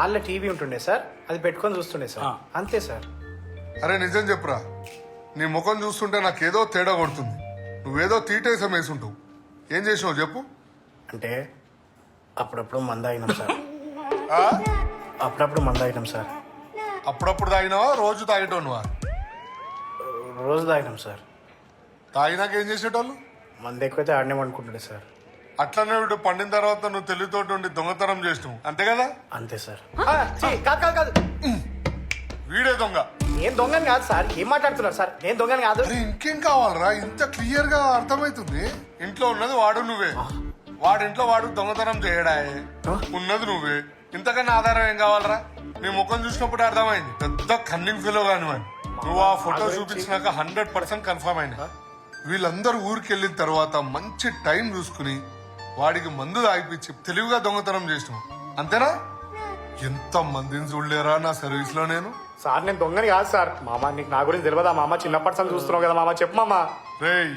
హాల్లో టీవీ ఉంటుండే సార్. అది పెట్టుకొని చూస్తుండే సార్. అంతే సార్. అరే నిజం చెప్పురా. నీ ముఖం చూస్తుంటే నాకేదో తేడా కొడుతుంది. నువ్వేదో తీటేసం వేసుంటావు. ఏం చేసినావు చెప్పు. అంటే అప్పుడప్పుడు మంద అయినాం సార్. ఆ? అప్పుడప్పుడు మంద అయినాం సార్. అప్పుడప్పుడు తాగినావా? రోజు తాగేటోనువా? రోజు తాగినాం సార్. తాగినాక ఏం చేసేటోళ్ళు? మంద ఎక్కువైతే ఆడనే అనుకుంటుండే సార్. అట్లనే వీడు పండిన తర్వాత నువ్వు తెలివితోటి ఉండి దొంగతనం చేసినావు. అంతే కదా? అంతే సార్. ఆ, ఛీ, కాదు కాదు కాదు. వీడే దొంగ. నేను దొంగని కాదు సార్. ఏం మాట్లాడుతున్నారు సార్? నేను దొంగని కాదు. అరే ఇంకేం కావాలరా? ఇంత క్లియర్గా అర్థమైతుంది. ఇంట్లో ఉన్నది వాడు నువ్వే. వాడింట్లో వాడు దొంగతనం చేయడాయే. ఆ? ఉన్నది నువ్వే. ఇంతకన్నా ఆధారం ఏం కావాలరా? నీ ముఖం చూసినప్పుడు అర్థమైంది. పెద్ద కన్నింగ్ ఫీలో కానివ్వండి నువ్వు ఆ ఫోటో చూపించినాక హండ్రెడ్ పర్సెంట్ కన్ఫర్మ్ అయినా. వీళ్ళందరూ ఊరికి వెళ్ళిన తర్వాత మంచి టైం చూసుకుని వాడికి మందు తాగిపించి తెలివిగా దొంగతనం చేసినావు. అంతేనా? ఎంత మందిని చూడలేరా నా సర్వీస్లో నేను? సార్ నేను దొంగని కాదు సార్. మామ నీకు నా గురించి తెలియదా? మామ చిన్నప్పటి నుంచి చూస్తున్నావు కదా మామ. చెప్పు మామ. రేయ్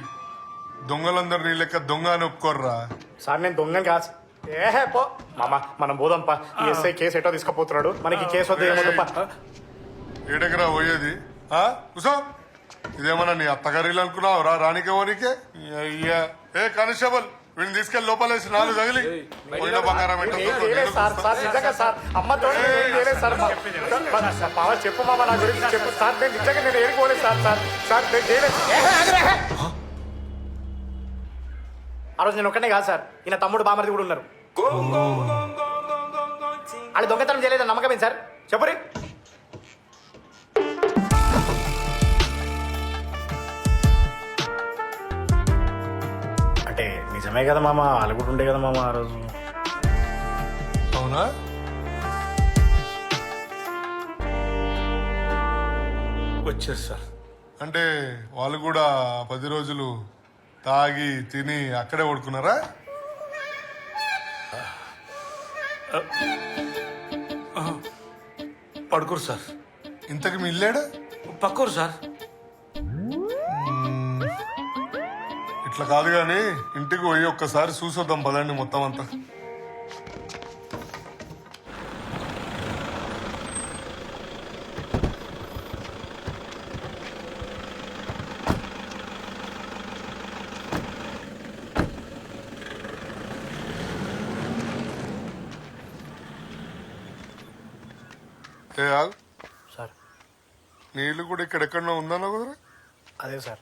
దొంగలందరూ నీ లెక్క దొంగ అని ఒప్పుకోర్రా. సార్ నేను దొంగని కాదు ఏహే పో. మామ మనం పోదాంపా ఈ ఎస్ఐ కేసు ఎటో తీసుకుపోతున్నాడు. మనకి కేసు వద్ద. ఏడెకరా పోయేది? ఆ? కుసో. ఇదేమన్నా నీ అత్తగారిలు అనుకున్నావు రా రానికే ఓనికే అయ్యా ఏ కానిస్టేబుల్. వీడిని తీసుకెళ్ళి లోపలేసి నాలుగు తగిలి పోయిన బంగారం సార్ సార్ నిజంగా సార్ అమ్మ తోడు నేను ఏం చేయలేదు సార్ మామ చెప్పు మామ నా గురించి చెప్పు సార్ నేను నిజంగా నేను ఏడుకోలేదు సార్ సార్ సార్ నేను చేయలేదు. ఆ రోజు నేను ఒక్కనే కాదు సార్ ఈయన తమ్ముడు బామర్ది కూడా ఉన్నారు వాళ్ళు దొంగతనం చేయలేదు నమ్మకమే సార్ చెప్పురి నిజమే కదా మామ? వాళ్ళు కూడా ఉండే కదా మామ ఆ రోజు. అవునా? వచ్చారు సార్. అంటే వాళ్ళు కూడా పది రోజులు తాగి తిని అక్కడే పడుకున్నారా? పడుకోరు సార్. ఇంతకు మీ ఇల్లేడా? పక్కరు సార్. ఇట్లా కాదు కానీ ఇంటికి పోయి ఒక్కసారి చూసొద్దాం పదండి మొత్తం అంతా. ఏ ఆగు. సార్. నీళ్ళు కూడా ఇక్కడెక్కడో ఉందన్నా కుదరా? అదే సార్.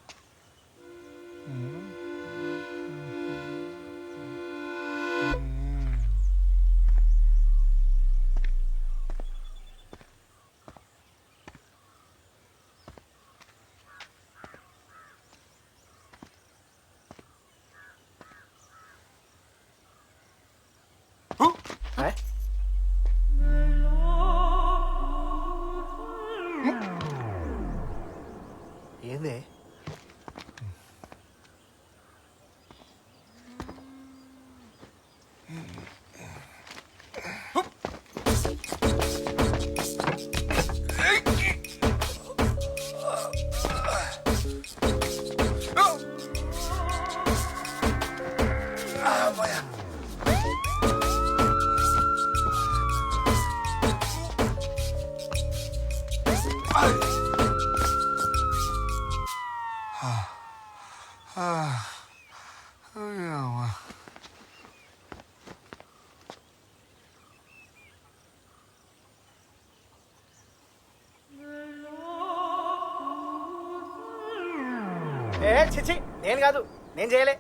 ఏ చిచి నేను కాదు నేను చేయలే.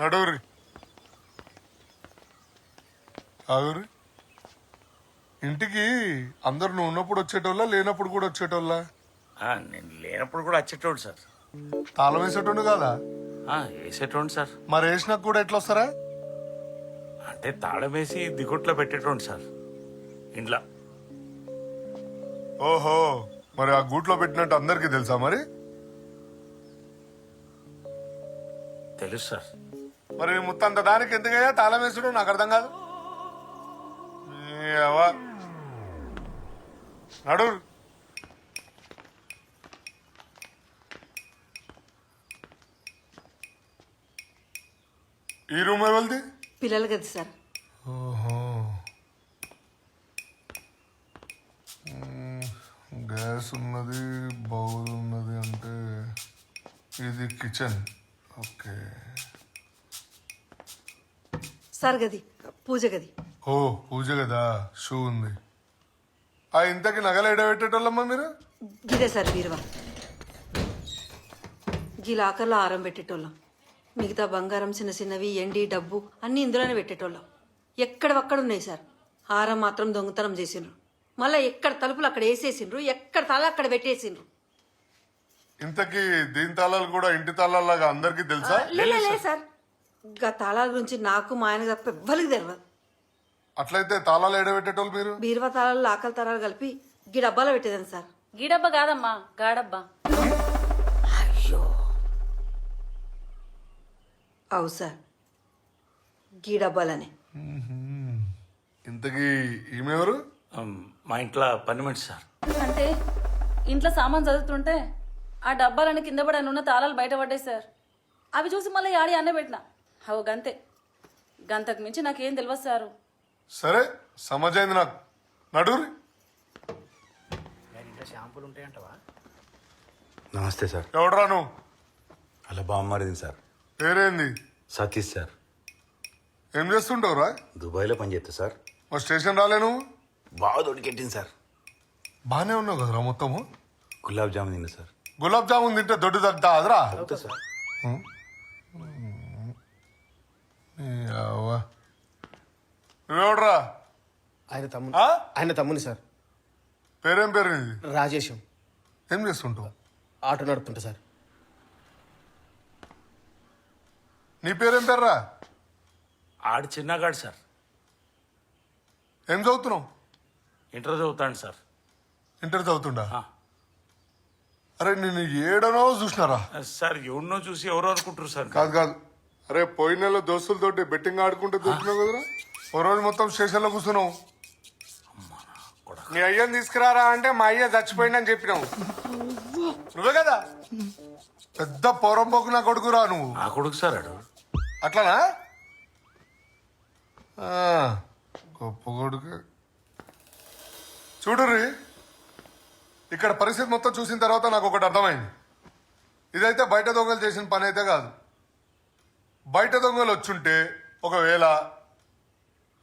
నడువురి. ఆగురి. ఇంటికి అందరు నువ్వు ఉన్నప్పుడు వచ్చేటోళ్ళ లేనప్పుడు కూడా వచ్చేటోళ్ళ? ఆ, నేను లేనప్పుడు కూడా వచ్చేటోడు సార్. తాళం వేసేటోడు కాదా? వేసేటోండి సార్. మరి వేసినాక కూడా ఎట్లా వస్తారా అంటే తాళం వేసి దిగుట్లో పెట్టేటోండి సార్. ఇంట్లో. ఓహో మరి ఆ గూట్లో పెట్టినట్టు అందరికీ తెలుసా మరి? తెలుసు సార్. మరి ముత్తంత దానికి ఎందుకయ్యా తాళం వేసుడు? నాకు అర్థం కాదు. అవ్వ. నడు ఈ రూమ్ ఎవరిది? పిల్లలు కదా సార్. ఓహో. గ్యాస్ ఉన్నది బౌల్ ఉన్నది అంటే ఇది కిచెన్. ఓకే. సార్ గది పూజ గది. ఓ పూజ కదా షూ ఉంది. ఆ ఇంతకి నగలు ఎడబెట్టేటోళ్ళమ్మా మీరు? గిదే సార్ బీరువా. గీ లాకర్లో ఆరం పెట్టేటోళ్ళం. మిగతా బంగారం చిన్న చిన్నవి ఎండి డబ్బు అన్నీ ఇందులోనే పెట్టేటోళ్ళం. ఎక్కడవక్కడ ఉన్నాయి సార్. హారం మాత్రం దొంగతనం చేసిండ్రు. మళ్ళీ ఎక్కడ తలుపులు అక్కడ వేసేసిండ్రు ఎక్కడ తల అక్కడ పెట్టేసిండ్రు. ఇంతకి దీని తాళాలు కూడా ఇంటి తాళాలాగా అందరికీ తెలుసా? లే లే, లే సార్. గా తాళాల గురించి నాకు మా ఆయన తప్ప ఎవ్వరికి తెలియదు అట్లయితే తాళాలు ఎడబెట్టేటోళ్ళు మీరు? బీరువా తాళాలు లాకల తాళాలు కలిపి గీ డబ్బాలో పెట్టేదాన్ని సార్. గీడబ్బ కాదమ్మా గాడబ్బా. సార్ గీ డబ్బాలనే ఇంతకి ఈమెవరు మా ఇంట్లో పని మనిషి సార్. అంటే ఇంట్లో సామాన్ చదువుతుంటే ఆ డబ్బాలని కింద పడి ఉన్న తాళాలు బయటపడ్డాయి సార్. అవి చూసి మళ్ళీ ఆడి అన్న పెట్టిన. అవు గంతే. గంతకు మించి నాకేం తెలియదు సారు. సరే సమజైంది నాకు. నడురి నమస్తే సార్. ఎవడరా నువ్వు? అలా బామ్మరిది సార్. పేరేంది? సతీష్ సార్. ఏం చేస్తుంటావురా? దుబాయ్లో పనిచేస్తా సార్. మా స్టేషన్ రాలే నువ్వు? బాగా దొడికెట్టింది సార్. బానే ఉన్నావు కదరా మొత్తము? గులాబ్ జామున్ తిన్నా సార్. గులాబ్ జామున్ తింటే దొడ్డు తగ్గుతా అదరా అవుతా సార్. నువ్వెవడరా? ఆయన తమ్ముని ఆ? ఆయన తమ్ముని సార్. పేరేం పేరు నీది? రాజేశం ఏం చేస్తుంటావు? ఆటో నడుపుతుంటా సార్. నీ పేరేం పేర్రా? ఆడు చిన్నగాడు సార్. ఏం చదువుతున్నావు? ఇంటర్ చదువుతాడు సార్. ఇంటర్ చదువుతుండా. అరే నేను ఏడనో చూసినారా? సార్ ఎవరినో చూసి ఎవరో అనుకుంటారు సార్. కాదు కాదు. అరే పోయిన నెల దోస్తులతోటి బెట్టింగ్ ఆడుకుంటే దొరికినావు కదరా? ఓ రోజు మొత్తం స్టేషన్లో కూర్చున్నావు. నీ అయ్యని తీసుకురారా అంటే మా అయ్య చచ్చిపోయిందని చెప్పినావు. నువ్వే కదా? పెద్ద పొరంపోకు నా కొడుకురా నువ్వు. నా కొడుకు సార్ ఆడు. అట్లానా? గొప్ప కొడుకు. చూడుర్రి ఇక్కడ పరిస్థితి మొత్తం చూసిన తర్వాత నాకు ఒకటి అర్థమైంది. ఇదైతే బయట దొంగలు చేసిన పని అయితే కాదు. బయట దొంగలు వచ్చుంటే ఒకవేళ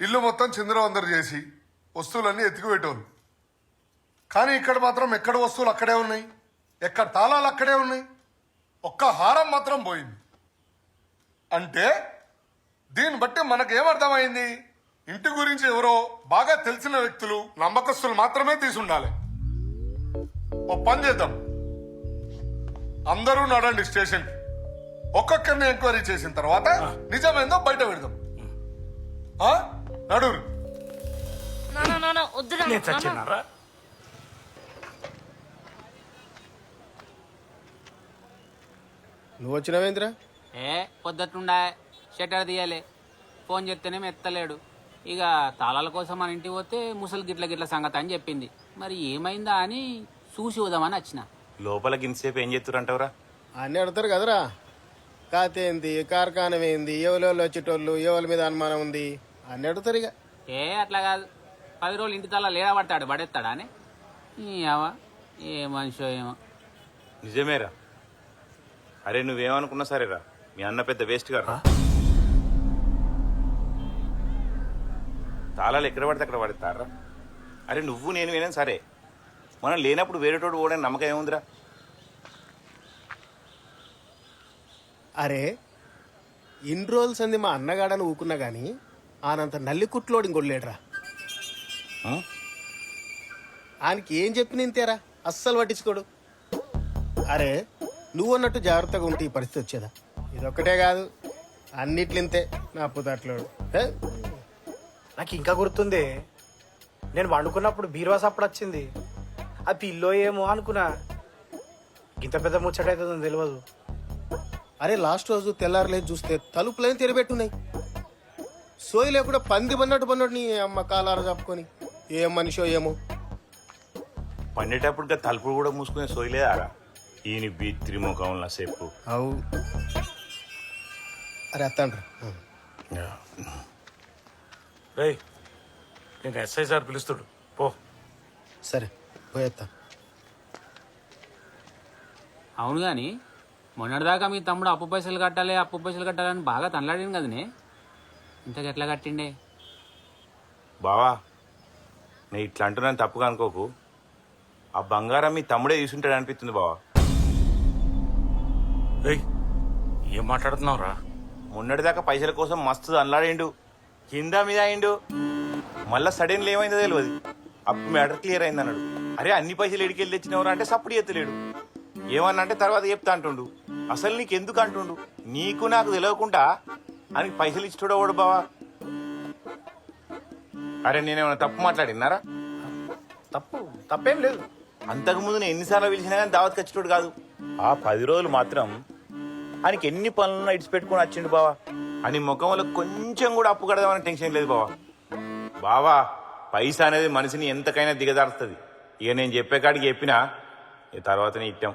ఇల్లు మొత్తం చిందరవందరు చేసి వస్తువులన్నీ ఎత్తికిపెట్టేవాళ్ళు. కానీ ఇక్కడ మాత్రం ఎక్కడ వస్తువులు అక్కడే ఉన్నాయి? ఎక్కడ తాళాలు అక్కడే ఉన్నాయి? ఒక్క హారం మాత్రం పోయింది. అంటే దీన్ని బట్టి మనకేమర్థమైంది? ఇంటి గురించి ఎవరో బాగా తెలిసిన వ్యక్తులు నమ్మకస్తులు మాత్రమే తీసుండాలి. ఓ పని చేద్దాం. అందరూ నడండి స్టేషన్. ఒక్కొక్కరిని ఎంక్వైరీ చేసిన తర్వాత నిజమేందో బయట పెడదాం. ఆ? నడురు. నేను చచ్చినారా నువ్వు వచ్చినావేంద్రా? ఏ పొద్దుట్లుండా షట్టర్ తీయాలి. ఫోన్ చేస్తేనేమో ఎత్తలేడు ఇక తాళాల కోసం మన ఇంటికి పోతే ముసలి గిట్ల గిట్ల సంగతి అని చెప్పింది. మరి ఏమైందా అని చూసి వదామని వచ్చిన. లోపల గింతసేపు ఏం చేస్తురంటవరా అన్నీ అడుగుతారు కదరా. కాతేంది కార్ఖానం ఏంది? ఎవరెవరు వచ్చేటోళ్ళు? ఎవరి మీద అనుమానం ఉంది? అన్నీ అడుగుతారు ఇక ఏ అట్లా కాదు. పది రోజులు ఇంటి తాళాలు లేడా పడతాడు? పడేస్తాడా అని. ఏవా ఏ మనిషో ఏమో. నిజమేరా. అరే నువ్వేమనుకున్నా సరేరా. మీ అన్న పెద్ద వేస్ట్ గారు. తాళాలు ఎక్కడ పడితే అక్కడ పడతారా అరే నువ్వు నేను వేనే సరే. మనం లేనప్పుడు వేరేటోడు ఓడని నమ్మకం ఏముందిరా? అరే ఇన్ని రోజులు సంది మా అన్నగాడని ఊకున్నా గాని ఆనంత నల్లి కుట్లోడు ఆ? ఆయనకి ఏం చెప్పిన ఇంతేరా అస్సలు పట్టించుకోడు. అరే నువ్వు అన్నట్టు జాగ్రత్తగా ఉంటే ఈ పరిస్థితి వచ్చేదా? ఇదొక్కటే కాదు అన్నిట్లింతే నా పుతట్లోడు. హే? నాకు ఇంకా గుర్తుంది. నేను వండుకున్నప్పుడు బీరువా సప్పుడు వచ్చింది. ఆ పిల్లో ఏమో అనుకున్నా. ఇంత పెద్ద ముచ్చట అవుతుందని తెలియదు అరే లాస్ట్ రోజు తెల్లారలేదు చూస్తే తలుపులేం తెరబెట్టున్నాయి. సోయి లేకుండా పంది పన్నట్టు పన్నట్టు నీ అమ్మ కాలార చెప్పుకొని ఏం మనిషో ఏమో. పండేటప్పుడు తలుపులు కూడా మూసుకునే సోయలేదారా ఈయన బీ త్రిముఖంలో సేపు అవు. అరే అత్తండ్రా. రేయ్ నేను ఎస్ఐ సార్ పిలుస్తుడు. పో. సరే పోయేత్తా అవును కానీ మొన్నటిదాకా మీ తమ్ముడు అప్పు పైసలు కట్టాలి అప్పు పైసలు కట్టాలని బాగా తనలాడింది కదనే? ఇంతకు ఎట్లా కట్టిండే? బావా నేను ఇట్లా అంటున్నాను తప్పుగా అనుకోకు. ఆ బంగారం మీ తమ్ముడే తీసుంటాడు అనిపిస్తుంది బావా. రేయ్ ఏం మాట్లాడుతున్నావురా? మొన్నటిదాకా పైసల కోసం మస్తు అల్లాడిండు కింద మీద అయిండు మళ్ళా సడన్లీ ఏమైందో తెలియదు అప్పుడు మ్యాటర్ క్లియర్ అయింది అన్నాడు అరే అన్ని పైసలు ఎడికెళ్ళి తెచ్చినవరా అంటే సప్పుడు ఎత్తలేడు ఏమన్నా అంటే తర్వాత చెప్తా అంటుండు. అసలు నీకు ఎందుకు అంటుండు? నీకు నాకు తెలియకుండా అని పైసలు ఇచ్చుడవాడు బావా? అరే నేనేమైనా తప్పు మాట్లాడినారా తప్పు తప్పేం లేదు. అంతకుముందు నేను ఎన్నిసార్లు పిలిచినా కానీ దావత్ ఖచ్చితోడు కాదు. ఆ పది రోజులు మాత్రం ఆయనకి ఎన్ని పనులను ఇడిచిపెట్టుకుని వచ్చిండు బావా. అని ముఖంలో కొంచెం కూడా అప్పు కడదామని టెన్షన్ లేదు బావా. బావా పైసా అనేది మనిషిని ఎంతకైనా దిగదారుస్తుంది ఇక నేను చెప్పే కాడికి చెప్పినా తర్వాతనే ఇట్టాం.